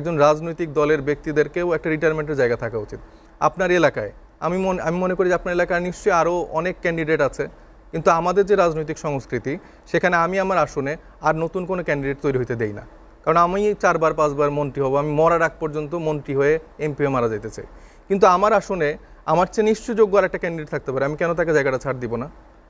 একজন রাজনৈতিক দলের ব্যক্তিদেরকেও একটা রিটায়ারমেন্টের জায়গা থাকা উচিত। আপনার এলাকায়, আমি মনে আমি মনে করি যে আপনার এলাকায় নিশ্চয়ই আরও অনেক ক্যান্ডিডেট আছে, কিন্তু আমাদের যে রাজনৈতিক সংস্কৃতি, সেখানে আমি আমার আসনে আর নতুন কোনো ক্যান্ডিডেট তৈরি হতে দেই না। কারণ আমি চারবার, পাঁচবার মন্ত্রী হব, আমি মরার আগ পর্যন্ত মন্ত্রী হয়ে এমপি হয়ে মারা যেতে চাই। কিন্তু আমার আসনে আমার চেয়ে নিশ্চয় যোগ্য আর একটা ক্যান্ডিডেট থাকতে পারে, আমি কেন তাকে জায়গাটা ছাড় দিব না?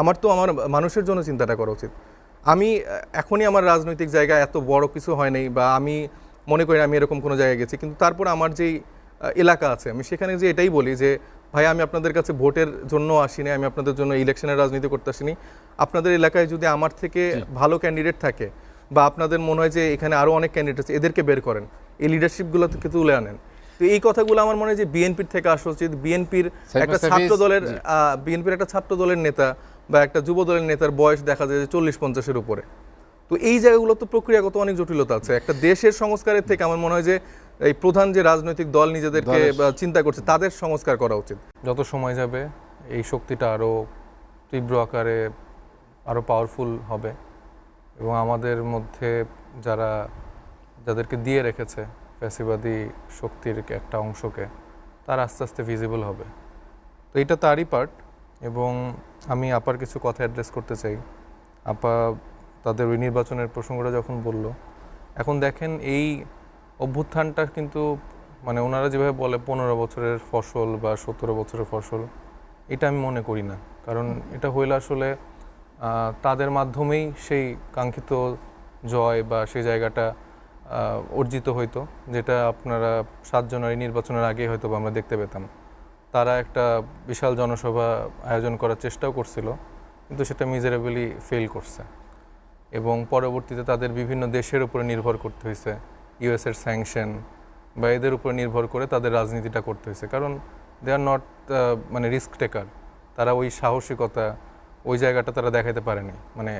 আমার তো আমার মানুষের জন্য চিন্তাটা করা উচিত। আমি, এখনই আমার রাজনৈতিক জায়গা এত বড় কিছু হয় নাই বা আমি মনে করি আমি এরকম কোনো জায়গায় গেছি। কিন্তু তারপর আমার যেই এলাকা আছে আমি সেখানে যে এটাই বলি যে ভাই আমি আপনাদের কাছে ভোটের জন্য আসিনি আমি আপনাদের জন্য ইলেকশনের রাজনীতি করতে আসিনি। আপনাদের এলাকায় যদি আমার থেকে ভালো ক্যান্ডিডেট থাকে বা আপনাদের মনে হয় যে এখানে আরও অনেক ক্যান্ডিডেট আছে এদেরকে বের করেন এই লিডারশিপগুলো থেকে তুলে আনেন। তো এই কথাগুলো আমার মনে হয় যে বিএনপির থেকে আসা উচিত। বিএনপির একটা ছাত্র দলের। বিএনপির একটা ছাত্র দলের নেতা বা একটা যুব দলের নেতার বয়স দেখা যায় যে চল্লিশ পঞ্চাশের উপরে। তো এই জায়গাগুলো তো প্রক্রিয়াগত অনেক জটিলতা আছে। একটা দেশের সংস্কারের থেকে আমার মনে হয় যে এই প্রধান যে রাজনৈতিক দল নিজেদেরকে চিন্তা করছে তাদের সংস্কার করা উচিত। যত সময় যাবে এই শক্তিটা আরও তীব্র আকারে আরও পাওয়ারফুল হবে এবং আমাদের মধ্যে যারা যাদেরকে দিয়ে রেখেছে ফ্যাসিবাদী শক্তির একটা অংশকে তার আস্তে আস্তে ভিজিবল হবে। তো এটা তারই পার্ট এবং আমি আপার কিছু কথা অ্যাড্রেস করতে চাই। আপা তাদের ওই নির্বাচনের প্রসঙ্গটা যখন বলল, এখন দেখেন এই অভ্যুত্থানটা কিন্তু মানে ওনারা যেভাবে বলে পনেরো বছরের ফসল বা সতেরো বছরের ফসল, এটা আমি মনে করি না। কারণ এটা হইলে আসলে তাদের মাধ্যমেই সেই কাঙ্ক্ষিত জয় বা সেই জায়গাটা অর্জিত হইতো, যেটা আপনারা সাত জানুয়ারি নির্বাচনের আগে হয়তো আমরা দেখতে পেতাম। তারা একটা বিশাল জনসভা আয়োজন করার চেষ্টাও করছিল, কিন্তু সেটা মিজারেবলি ফেল করছে। এবং পরবর্তীতে তাদের বিভিন্ন দেশের উপরে নির্ভর করতে হয়েছে। ইউএসের স্যাংশন বা এদের উপরে নির্ভর করে তাদের রাজনীতিটা করতে হয়েছে। কারণ দে আর নট মানে রিস্ক টেকার তারা ওই সাহসিকতা, ওই জায়গাটা তারা দেখাতে পারেনি। মানে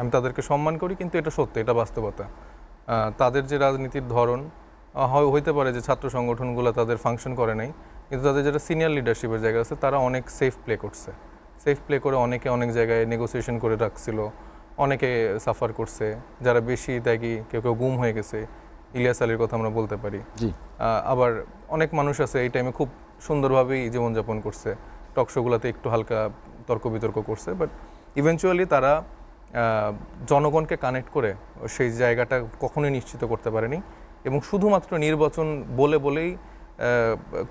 আমি তাদেরকে সম্মান করি, কিন্তু এটা সত্য, এটা বাস্তবতা। তাদের যে রাজনীতির ধরন হয় হইতে পারে যে ছাত্র সংগঠনগুলো তাদের ফাংশন করে নাই, কিন্তু তাদের যেটা সিনিয়র লিডারশিপের জায়গা আছে, তারা অনেক সেফ প্লে করছে। সেফ প্লে করে অনেকে অনেক জায়গায় নেগোসিয়েশন করে রাখছিল। অনেকে সাফার করছে যারা বেশি ত্যাগী কেউ কেউ গুম হয়ে গেছে ইলিয়াস আলীর কথা আমরা বলতে পারি। আবার অনেক মানুষ আছে এই টাইমে খুব সুন্দরভাবেই জীবনযাপন করছে। টক শোগুলোতে একটু হালকা তর্ক বিতর্ক করছে বাট ইভেনচুয়ালি তারা জনগণকে কানেক্ট করে সেই জায়গাটা কখনোই নিশ্চিত করতে পারেনি এবং শুধুমাত্র নির্বাচন বলে বলেই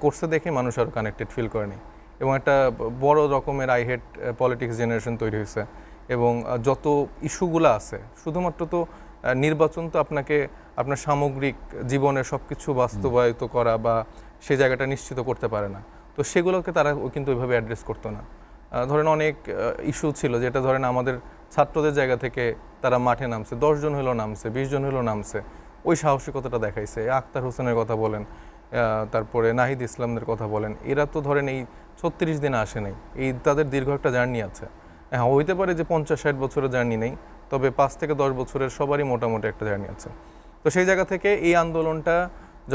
করছে দেখে মানুষ আরও কানেক্টেড ফিল করেনি। এবং একটা বড় রকমের আই হেড পলিটিক্স জেনারেশন তৈরি হয়েছে। এবং যত ইস্যুগুলো আছে, শুধুমাত্র তো নির্বাচন তো আপনাকে, আপনার সামগ্রিক জীবনে সব কিছু বাস্তবায়িত করা বা সেই জায়গাটা নিশ্চিত করতে পারে না। তো সেগুলোকে তারা কিন্তু ওইভাবে অ্যাড্রেস করতো না। ধরেন অনেক ইস্যু ছিল যেটা ধরেন আমাদের ছাত্রদের জায়গা থেকে তারা মাঠে নামছে, দশ জন হলো নামছে, বিশ জন হলো নামছে। ওই সাহসিকতাটা দেখাইছে। আক্তার হোসেনের কথা বলেন তারপরে নাহিদ ইসলামদের কথা বলেন, এরা তো ধরেন এই ছত্রিশ দিনে আসে নাই। এই তাদের দীর্ঘ একটা জার্নি আছে। হ্যাঁ হইতে পারে যে পঞ্চাশ ষাট বছরের জার্নি নেই, তবে পাঁচ থেকে দশ বছরের সবারই মোটামুটি একটা জার্নি আছে। তো সেই জায়গা থেকে এই আন্দোলনটা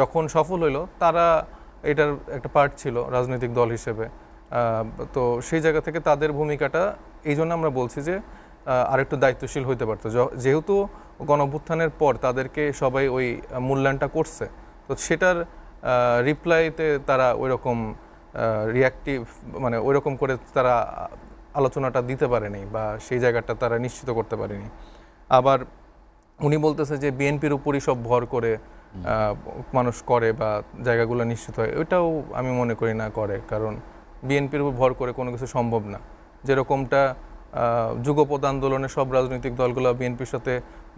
যখন সফল হইল, তারা এটার একটা পার্ট ছিল রাজনৈতিক দল হিসেবে। তো সেই জায়গা থেকে তাদের ভূমিকাটা, এই জন্য আমরা বলছি যে আরেকটু দায়িত্বশীল হইতে পারতো। যেহেতু গণভ্যুত্থানের পর তাদেরকে সবাই ওই মূল্যায়নটা করছে, তো সেটার রিপ্লাইতে তারা ওই রকম রিয়াক্টিভ মানে ওই রকম করে তারা আলোচনাটা দিতে পারেনি বা সেই জায়গাটা তারা নিশ্চিত করতে পারেনি। আবার উনি বলতেছে যে বিএনপির উপরই সব ভর করে মানুষ করে বা জায়গাগুলো নিশ্চিত হয়। ওইটাও আমি মনে করি না করে কারণ বিএনপির উপর ভর করে কোনো কিছু সম্ভব না। যেরকমটা আহ, যুগপৎ আন্দোলনে সব রাজনৈতিক দলগুলো বিএনপির সাথে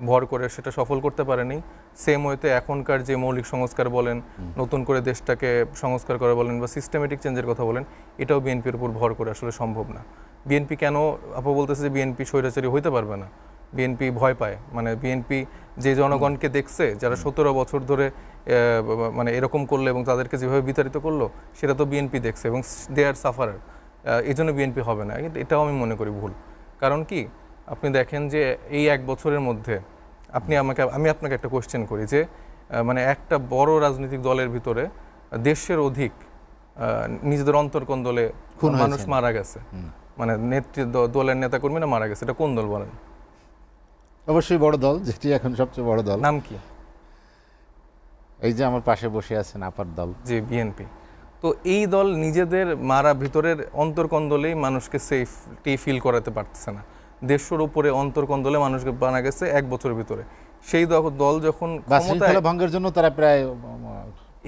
ভর করে সেটা সফল করতে পারেনি। সেম ওয়েতে এখনকার যে মৌলিক সংস্কার বলেন নতুন করে দেশটাকে সংস্কার করে বলেন বা সিস্টেমেটিক চেঞ্জের কথা বলেন এটাও বিএনপির উপর ভর করে আসলে সম্ভব না। বিএনপি কেন আপা বলতেছে যে বিএনপি স্বৈরাচারী হইতে পারবে না? বিএনপি ভয় পায়। মানে বিএনপি যে জনগণকে দেখছে যারা সতেরো বছর ধরে মানে এরকম করল এবং তাদেরকে যেভাবে বিতাড়িত করল সেটা তো বিএনপি দেখছে এবং দে আর সাফারার এই জন্য বিএনপি হবে না। কিন্তু এটাও আমি মনে করি ভুল। কারণ কি? আপনি দেখেন যে এই এক বছরের মধ্যে আপনি আমাকে আমি আপনাকে একটা কোয়েশ্চেন করি যে মানে একটা বড় রাজনৈতিক দলের ভিতরে দেশের অধিক নিজেদের অন্তর্কন দলে খুন মানুষ মারা গেছে। মানে নেত্রী দলের নেতাকর্মীরা মারা গেছে। এটা কোন দল বলেন? অবশ্যই বড় দল যেটি এখন সবচেয়ে বড় দল। নাম কি? এই যে আমার পাশে বসে আছেন আপার দল। যে বিএনপি। তো এই দল নিজেদের মারা ভিতরের অন্তর্কন্দলেই মানুষকে সেফটি ফিল করাতে পারতেছে না। দেড়শোর উপরে অন্তর্কন্দলে মানুষকে বানা গেছে এক বছরের ভিতরে। সেই দল যখন বা ক্ষমতায় ভঙ্গের জন্য তারা প্রায়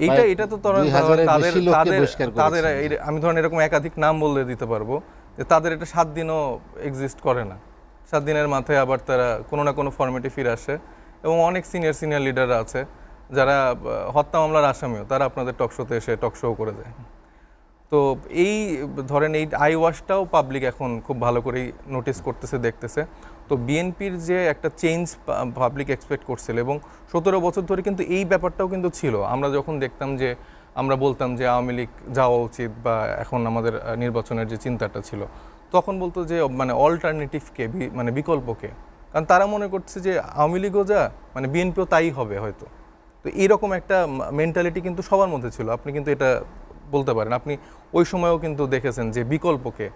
এইটা এটা তো তাদের তাদের আমি ধরেন এরকম একাধিক নাম বলে দিতে পারব। তাদের এটা সাত দিনও এক্সিস্ট করে না। সাত দিনের মাথায় আবার তারা কোনো না কোনো ফর্মেটে ফিরে আসে এবং অনেক সিনিয়র সিনিয়র লিডাররা আছে যারা হত্যা মামলার আসামিও, তারা আপনাদের টকশোতে এসে টকশো করে যায়। তো এই, ধরেন এই আই ওয়াশটাও পাবলিক এখন খুব ভালো করেই নোটিস করতেছে, দেখতেছে। তো বিএনপির যে একটা চেঞ্জ পাবলিক এক্সপেক্ট করছিল এবং সতেরো বছর ধরে কিন্তু এই ব্যাপারটাও কিন্তু ছিল। আমরা যখন দেখতাম যে আমরা বলতাম যে আওয়ামী লীগ যাওয়া উচিত বা এখন আমাদের নির্বাচনের যে চিন্তাটা ছিল তখন বলতো যে মানে অল্টারনেটিভকে মানে বিকল্পকে। কারণ তারা মনে করছে যে আওয়ামী লীগও যা মানে বিএনপিও তাই হবে হয়তো। তো এইরকম একটা মেন্টালিটি কিন্তু সবার মধ্যে ছিল। আপনি কিন্তু এটা বলতে পারেন। আপনি ওই সময়ও কিন্তু দেখেছেন যে বিকল্পকে।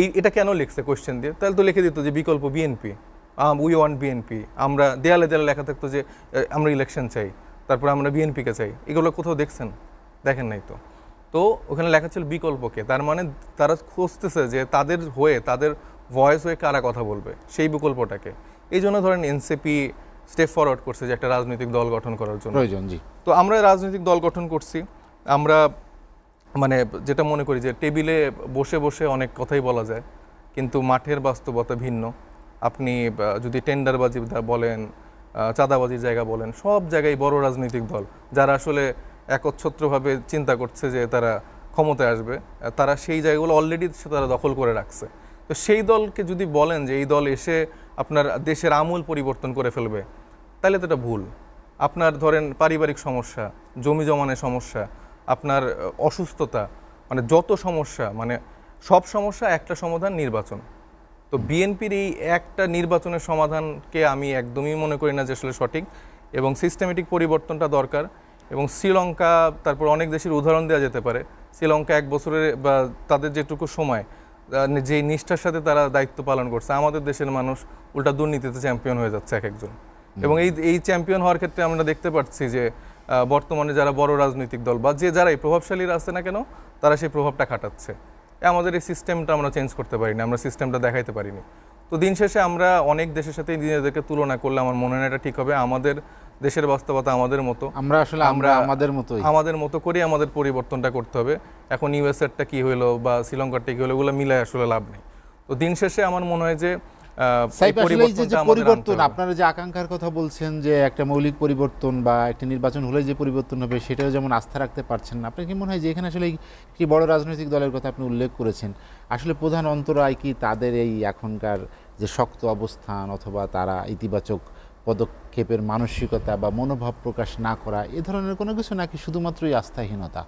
এই এটা কেন লিখছে কোশ্চেন দিয়ে? তাহলে তো লিখে দিত যে বিকল্প বিএনপি। We want BNP. আমরা দেয়ালে দেয়ালে লেখা থাকতো যে আমরা ইলেকশন চাই। তারপর আমরা বিএনপিকে চাই। এগুলো কোথাও দেখছেন? দেখেন নাই তো। তো ওখানে লেখা ছিল বিকল্পকে তার মানে তারা খুঁজতেছে যে তাদের হয়ে তাদের ভয়েস হয়ে কারা কথা বলবে সেই বিকল্পটাকে। এই জন্য ধরেন এনসিপি স্টেপ ফরওয়ার্ড করছে যে একটা রাজনৈতিক দল গঠন করার জন্য। প্রয়োজন জি। তো আমরা রাজনৈতিক দল গঠন করছি। আমরা মানে যেটা মনে করি যে টেবিলে বসে বসে অনেক কথাই বলা যায় কিন্তু মাঠের বাস্তবতা ভিন্ন। আপনি যদি টেন্ডারবাজি বলেন চাঁদাবাজির জায়গা বলেন সব জায়গায় বড় রাজনৈতিক দল যারা আসলে একচ্ছত্রভাবে চিন্তা করছে যে তারা ক্ষমতায় আসবে। তারা সেই জায়গাগুলো অলরেডি সে তারা দখল করে রাখছে। তো সেই দলকে যদি বলেন যে এই দল এসে আপনার দেশের আমূল পরিবর্তন করে ফেলবে, তাহলে তো এটা ভুল। আপনার ধরেন পারিবারিক সমস্যা, জমি জমানের সমস্যা, আপনার অসুস্থতা মানে যত সমস্যা মানে সব সমস্যা একটা সমাধান নির্বাচন। তো বিএনপির এই একটা নির্বাচনের সমাধানকে আমি একদমই মনে করি না যে আসলে সঠিক এবং সিস্টেমেটিক পরিবর্তনটা দরকার। এবং শ্রীলঙ্কা তারপর অনেক দেশের উদাহরণ দেওয়া যেতে পারে। শ্রীলঙ্কা এক বছরের বা তাদের যেটুকু সময় যে নিষ্ঠার সাথে তারা দায়িত্ব পালন করছে আমাদের দেশের মানুষ উল্টা দুর্নীতিতে চ্যাম্পিয়ন হয়ে যাচ্ছে এক একজন। এবং এই এই চ্যাম্পিয়ন হওয়ার ক্ষেত্রে আমরা দেখতে পাচ্ছি যে বর্তমানে যারা বড় রাজনৈতিক দল বা যে যারাই প্রভাবশালীরা আছে না কেন তারা সেই প্রভাবটা খাটাচ্ছে। আমাদের এই সিস্টেমটা আমরা চেঞ্জ করতে পারিনি আমরা সিস্টেমটা দেখাইতে পারিনি। তো দিন শেষে আমরা অনেক দেশের সাথে নিজেদেরকে তুলনা করলে আমার মনে হয় এটা ঠিক হবে। আমাদের দেশের বাস্তবতা আমাদের মতো। আমরা আসলে আমরা আমাদের মতোই। আমাদের মতো করেই আমাদের পরিবর্তনটা করতে হবে। এখন ইউএসএরটা কি হলো বা শ্রীলঙ্কারটা কি হলো এগুলো মিলে আসলে লাভ নেই। তো দিন শেষে আমার মনে হয় যে পরিবর্তন আপনারা যে আকাঙ্ক্ষার কথা বলছেন যে একটা মৌলিক পরিবর্তন বা একটা নির্বাচন হলে যে পরিবর্তন হবে সেটাও যেমন আস্থা রাখতে পারছেন না আপনার কি মনে হয় যে এখানে আসলে একটি বড় রাজনৈতিক দলের কথা আপনি উল্লেখ করেছেন? আসলে প্রধান অন্তরায় কি তাদের এই এখনকার যে শক্ত অবস্থান অথবা তারা ইতিবাচক পদক্ষেপের মানসিকতা বা মনোভাব প্রকাশ না করা, এ ধরনের কোনো কিছু নাকি শুধুমাত্রই আস্থাহীনতা?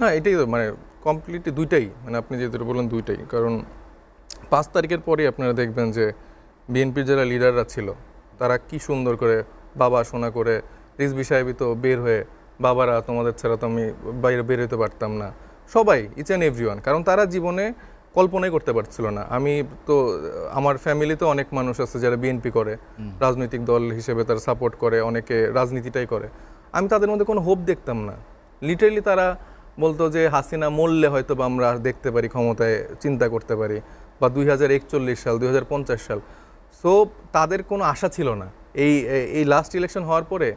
না, এটাই তো মানে কমপ্লিটলি দুইটাই মানে আপনি যেটা বললেন দুইটাই। কারণ পাঁচ তারিখের পরে আপনারা দেখবেন যে বিএনপির যারা লিডাররা ছিল, তারা কি সুন্দর করে বাবা শোনা করে রিজবি সাহেবই তো বের হয়ে, বাবারা, তোমাদের ছাড়া তো আমি বাইরে বের হতে পারতাম না। সবাই ইচ অ্যান্ড এভরিওয়ান কারণ তারা জীবনে কল্পনাই করতে পারছিল না। আমি তো আমার ফ্যামিলিতে অনেক মানুষ আছে যারা বিএনপি করে রাজনৈতিক দল হিসেবে তারা সাপোর্ট করে অনেকে রাজনীতিটাই করে। আমি তাদের মধ্যে কোনো হোপ দেখতাম না। লিটারেলি তারা বলতো যে হাসিনা মরলে হয়তো বা আমরা দেখতে পারি ক্ষমতায় চিন্তা করতে পারি। বা দুই হাজার একচল্লিশ সাল দুই হাজার পঞ্চাশ সাল। সো তাদের কোনো আশা ছিল না। এই এই লাস্ট ইলেকশন হওয়ার পরে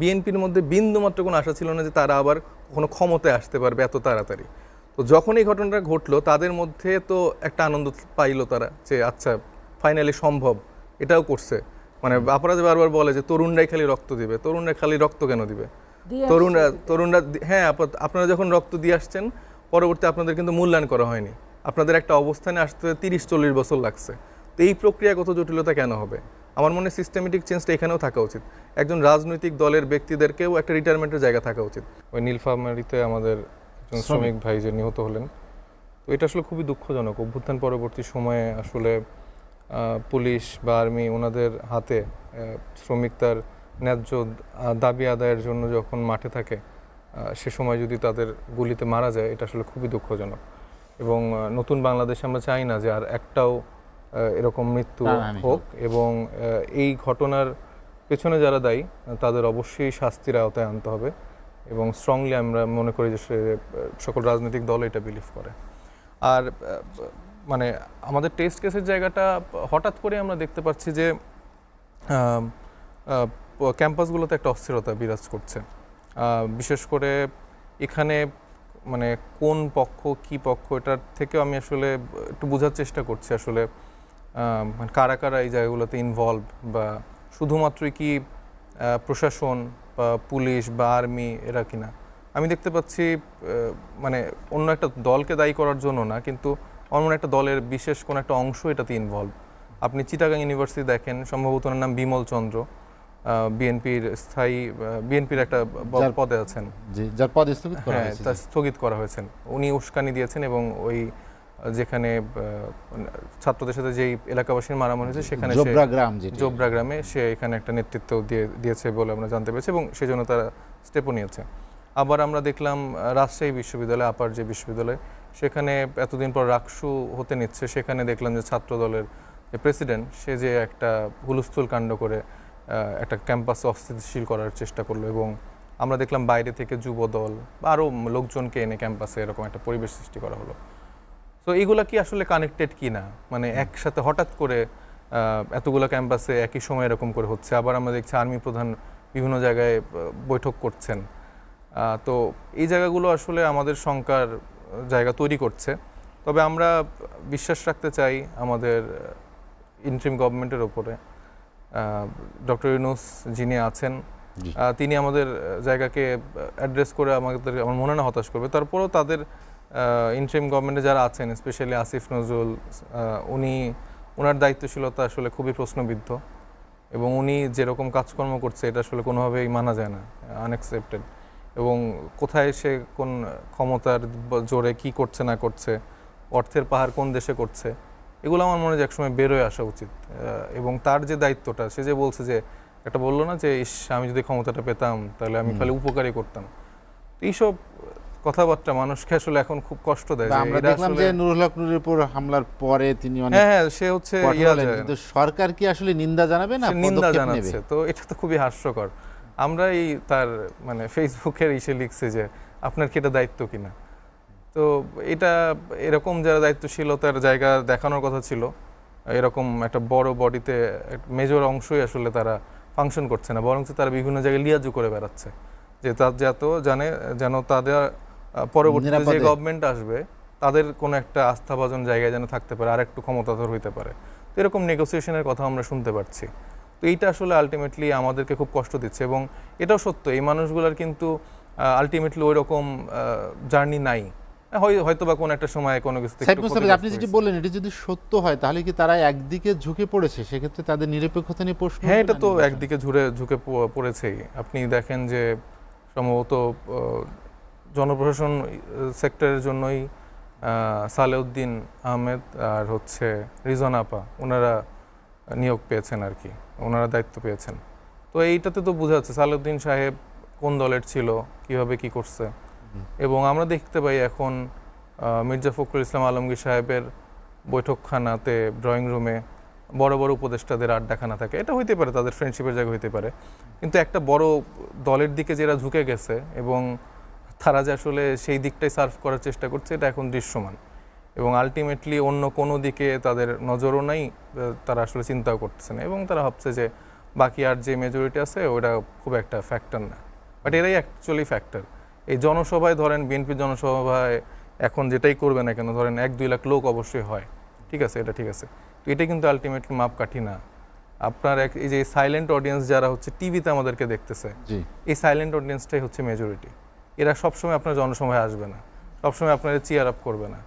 বিএনপির মধ্যে বিন্দুমাত্র কোনো আশা ছিল না যে তারা আবার কখনো ক্ষমতায় আসতে পারবে এত তাড়াতাড়ি। তো যখন এই ঘটনাটা ঘটলো তাদের মধ্যে তো একটা আনন্দ পাইলো তারা যে আচ্ছা ফাইনালি সম্ভব। এটাও করছে। মানে আপনারা যে বারবার বলে যে তরুণরাই খালি রক্ত দিবে। তরুণরা খালি রক্ত কেন দিবে? তরুণরা তরুণরা হ্যাঁ আপনারা যখন রক্ত দিয়ে আসছেন পরবর্তী আপনাদের কিন্তু মূল্যায়ন করা হয়নি। আপনাদের একটা অবস্থানে আসতে তিরিশ চল্লিশ বছর লাগছে। তো এই প্রক্রিয়া কত জটিলতা কেন হবে? আমার মনে হয় সিস্টেমেটিক চেঞ্জটা এখানেও থাকা উচিত। একজন রাজনৈতিক দলের ব্যক্তিদেরকেও একটা রিটায়ারমেন্টের জায়গা থাকা উচিত। ওই নীলফামারিতে আমাদের একজন শ্রমিক। ভাই যে নিহত হলেন। তো এটা আসলে খুবই দুঃখজনক। অভ্যুত্থান পরবর্তী সময়ে আসলে পুলিশ বা আর্মি ওনাদের হাতে শ্রমিক তার ন্যায্য দাবি আদায়ের জন্য যখন মাঠে থাকে সে সময় যদি তাদের গুলিতে মারা যায় এটা আসলে খুবই দুঃখজনক। এবং নতুন বাংলাদেশে আমরা চাই না যে আর একটাও এরকম মৃত্যু হোক এবং এই ঘটনার পেছনে যারা দায়ী তাদের অবশ্যই শাস্তির আওতায় আনতে হবে। এবং স্ট্রংলি আমরা মনে করি যে সে সকল রাজনৈতিক দল এটা বিলিভ করে। আর মানে আমাদের টেস্ট কেসের জায়গাটা হঠাৎ করে আমরা দেখতে পাচ্ছি যে ক্যাম্পাসগুলোতে একটা অস্থিরতা বিরাজ করছে। বিশেষ করে এখানে মানে কোন পক্ষ, কি পক্ষ, এটার থেকেও আমি আসলে একটু বোঝার চেষ্টা করছি আসলে মানে কারা কারা এই জায়গাগুলোতে ইনভলভ বা শুধুমাত্রই কি প্রশাসন বা পুলিশ বা আর্মি এরা কিনা। আমি দেখতে পাচ্ছি মানে অন্য একটা দলকে দায়ী করার জন্য না কিন্তু অন্য একটা দলের বিশেষ কোনো একটা অংশ এটাতে ইনভলভ আপনি চিটাগাং ইউনিভার্সিটি দেখেন সম্ভবত ওনার নাম বিমল চন্দ্র। বিএনপির স্থায়ী বিএনপির একটা পদে আছেন। জি যার পদ স্থগিত করা হ্যাঁ হয়েছে স্থগিত করা হয়েছে উনি উস্কানি দিয়েছেন এবং ওই যেখানে ছাত্রদের সাথে যেই এলাকাবাসীর মারামারি হয়েছে সেখানে জোবরা গ্রাম জোবরা গ্রামে সে এখানে একটা নেতৃত্ব দিয়ে দিয়েছে বলে আমরা জানতে পেরেছি এবং সেজন্য তারা স্টেপও নিয়েছে। আবার আমরা দেখলাম রাজশাহী বিশ্ববিদ্যালয় আপার যে বিশ্ববিদ্যালয় সেখানে এতদিন পর রাকসু হতে নিচ্ছে। সেখানে দেখলাম যে ছাত্র দলের যে প্রেসিডেন্ট সে যে একটা হুলস্থুল কাণ্ড করে আহ, একটা ক্যাম্পাস অস্থিতিশীল করার চেষ্টা করল এবং আমরা দেখলাম বাইরে থেকে যুব দল বা আরও লোকজনকে এনে ক্যাম্পাসে এরকম একটা পরিবেশ সৃষ্টি করা হলো। তো এইগুলা কি আসলে কানেক্টেড কি না মানে একসাথে হঠাৎ করে এতগুলো ক্যাম্পাসে একই সময় এরকম করে হচ্ছে। আবার আমরা দেখছি আর্মি প্রধান বিভিন্ন জায়গায় বৈঠক করছেন। তো এই জায়গাগুলো আসলে আমাদের শঙ্কার জায়গা তৈরি করছে। তবে আমরা বিশ্বাস রাখতে চাই আমাদের ইন্ট্রিম গভর্নমেন্টের ওপরে। ডক্টর ইউনুস যিনি আছেন তিনি আমাদের জায়গাকে অ্যাড্রেস করে আমাদের আমার মনে না হতাশ করবে। তারপরেও তাদের ইন্ট্রিম গভর্নমেন্টে যারা আছেন স্পেশালি আসিফ নজরুল উনি ওনার দায়িত্বশীলতা আসলে খুবই প্রশ্নবিদ্ধ এবং উনি যেরকম কাজকর্ম করছে এটা আসলে কোনোভাবেই মানা যায় না আনএক্সেপ্টেড এবং কোথায় সে কোন ক্ষমতার জোরে কি করছে না করছে অর্থের পাহাড় কোন দেশে করছে এগুলো আমার মনে হয় একসময় বেরোয় আসা উচিত। এবং তার যে দায়িত্বটা সে যে বলছে যে একটা বলল না যে ইস আমি যদি ক্ষমতাটা পেতাম তাহলে আমি। খালি উপকারই করতাম। তো এইসব কথাবার্তা মানুষকে আসলে এখন খুব কষ্ট দেয় আমরা দেখলাম যে নুরুল হক নুরের উপর হামলার পরে তিনি অনেক হ্যাঁ হ্যাঁ সে হচ্ছে। কিন্তু সরকার কি আসলে নিন্দা জানাবে না নিন্দা জানাচ্ছে। তো এটা তো খুবই হাস্যকর। আমরা এই তার মানে ফেসবুকের ইসে লিখছে যে আপনার কি এটা দায়িত্ব কিনা? তো এটা এরকম যারা দায়িত্বশীলতার জায়গা দেখানোর কথা ছিল এরকম একটা বড় বডিতে মেজর অংশই আসলে তারা ফাংশন করছে না। বরং তারা বিভিন্ন জায়গায় লিয়াজু করে বেড়াচ্ছে। যে তার যত জানে যেন তাদের পরবর্তীতে যে গভর্নমেন্ট আসবে তাদের কোনো একটা আস্থাভাজন জায়গায় যেন থাকতে পারে আর একটু ক্ষমতাধর হইতে পারে। তো এরকম নেগোসিয়েশনের কথা আমরা শুনতে পাচ্ছি। তো এইটা আসলে আলটিমেটলি আমাদেরকে খুব কষ্ট দিচ্ছে এবং এটাও সত্য এই মানুষগুলোর কিন্তু আলটিমেটলি ওই রকম জার্নি নাই। হয়- হয়তো বা কোনো একটা সময় কোনো কিছু আপনি যেটি বললেন এটি যদি সত্য হয় তাহলে কি তারা একদিকে ঝুঁকে পড়েছে? সেক্ষেত্রে তাদের নিরপেক্ষতা নিয়ে প্রশ্ন হ্যাঁ এটা তো? একদিকে ঝুড়ে ঝুঁকে পড়েছেই। আপনি দেখেন যে সম্ভবত জনপ্রশাসন সেক্টরের জন্যই সালেউদ্দিন আহমেদ আর হচ্ছে রিজন আপা ওনারা নিয়োগ পেয়েছেন আর কি ওনারা দায়িত্ব পেয়েছেন। তো এইটাতে তো বোঝা যাচ্ছে সালেউদ্দিন সাহেব কোন দলের ছিল কীভাবে কি করছে। এবং আমরা দেখতে পাই এখন মির্জা ফখরুল ইসলাম আলমগীর সাহেবের বৈঠকখানাতে ড্রয়িং রুমে বড় বড় উপদেষ্টাদের আড্ডাখানা থাকে। এটা হইতে পারে তাদের ফ্রেন্ডশিপের জায়গা হইতে পারে। কিন্তু একটা বড় দলের দিকে যারা ঝুঁকে গেছে এবং তারা যে আসলে সেই দিকটাই সার্ভ করার চেষ্টা করছে এটা এখন দৃশ্যমান। এবং আলটিমেটলি অন্য কোনো দিকে তাদের নজরও নাই তারা আসলে চিন্তাও করতেছে না। এবং তারা ভাবছে যে বাকি আর যে মেজরিটি আছে ওটা খুব একটা ফ্যাক্টর না। বাট এরাই অ্যাকচুয়ালি ফ্যাক্টর এই জনসভায় ধরেন বিএনপির জনসভায় এখন যেটাই করবে না কেন ধরেন এক দুই লাখ লোক অবশ্যই হয়। ঠিক আছে? এটা ঠিক আছে। তো এটা কিন্তু আলটিমেটলি মাপকাঠি না। আপনার এক এই যে সাইলেন্ট অডিয়েন্স যারা হচ্ছে টিভিতে আমাদেরকে দেখতেছে এই সাইলেন্ট অডিয়েন্সটাই হচ্ছে মেজরিটি এরা সবসময় আপনার জনসভায় আসবে না। সবসময় আপনার চেয়ার আপ করবে না।